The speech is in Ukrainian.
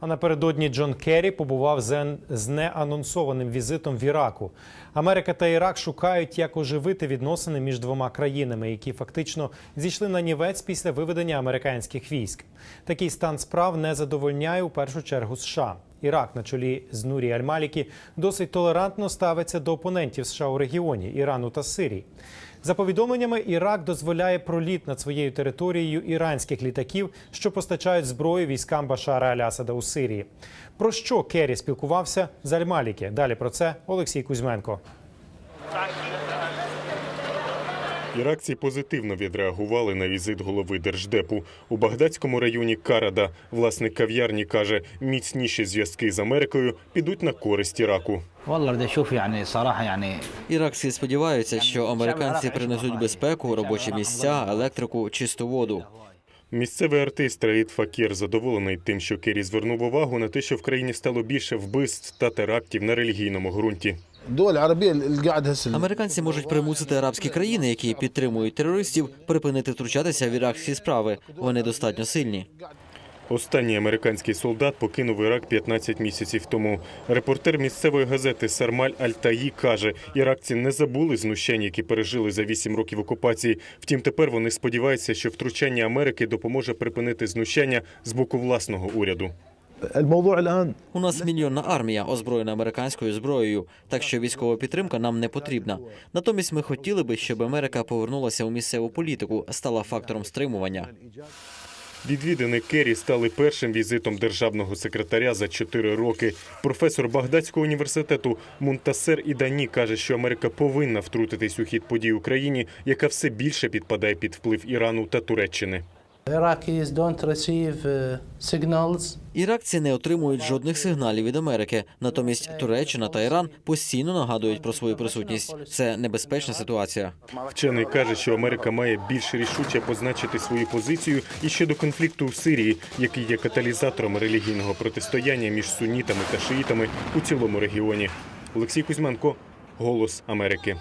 А напередодні Джон Керрі побував з- неанонсованим візитом в Іраку. Америка та Ірак шукають, як оживити відносини між двома країнами, які фактично зійшли на нівець після виведення американських військ. Такий стан справ не задовольняє у першу чергу США. Ірак на чолі з Нурі Аль-Малікі досить толерантно ставиться до опонентів США у регіоні Ірану та Сирії. За повідомленнями, Ірак дозволяє проліт над своєю територією іранських літаків, що постачають зброю військам Башара Алясада у Сирії. Про що Керрі спілкувався з Аль-Малікі? Далі про це Олексій Кузьменко. Іракці позитивно відреагували на візит голови держдепу у Багдадському районі. Карада власник кав'ярні каже, міцніші зв'язки з Америкою підуть на користь Іраку. Іракці сподіваються, що американці принесуть безпеку, робочі місця, електрику, чисту воду. Місцевий артист Раїд Факір задоволений тим, що Кері звернув увагу на те, що в країні стало більше вбивств та терактів на релігійному ґрунті. Доля Американці можуть примусити арабські країни, які підтримують терористів, припинити втручатися в іракські справи. Вони достатньо сильні. Останній американський солдат покинув Ірак 15 місяців тому. Репортер місцевої газети Сармаль Альтаї каже: Іракці не забули знущань, які пережили за 8 років окупації. Втім, тепер вони сподіваються, що втручання Америки допоможе припинити знущання з боку власного уряду. У нас мільйонна армія озброєна американською зброєю, так що військова підтримка нам не потрібна. Натомість ми хотіли би, щоб Америка повернулася у місцеву політику, стала фактором стримування. Відвідини Керрі стали першим візитом державного секретаря за чотири роки. Професор Багдадського університету Мунтасер Ідані каже, що Америка повинна втрутитись у хід подій Україні, яка все більше підпадає під вплив Ірану та Туреччини. Iraqis don't receive uh, Іракці не отримують жодних сигналів від Америки. Натомість Туреччина та Іран постійно нагадують про свою присутність. Це небезпечна ситуація. Вчений каже, що Америка має більш рішуче позначити свою позицію і щодо конфлікту в Сирії, який є каталізатором релігійного протистояння між сунітами та шиїтами у цілому регіоні. Олексій Кузьменко, Голос Америки.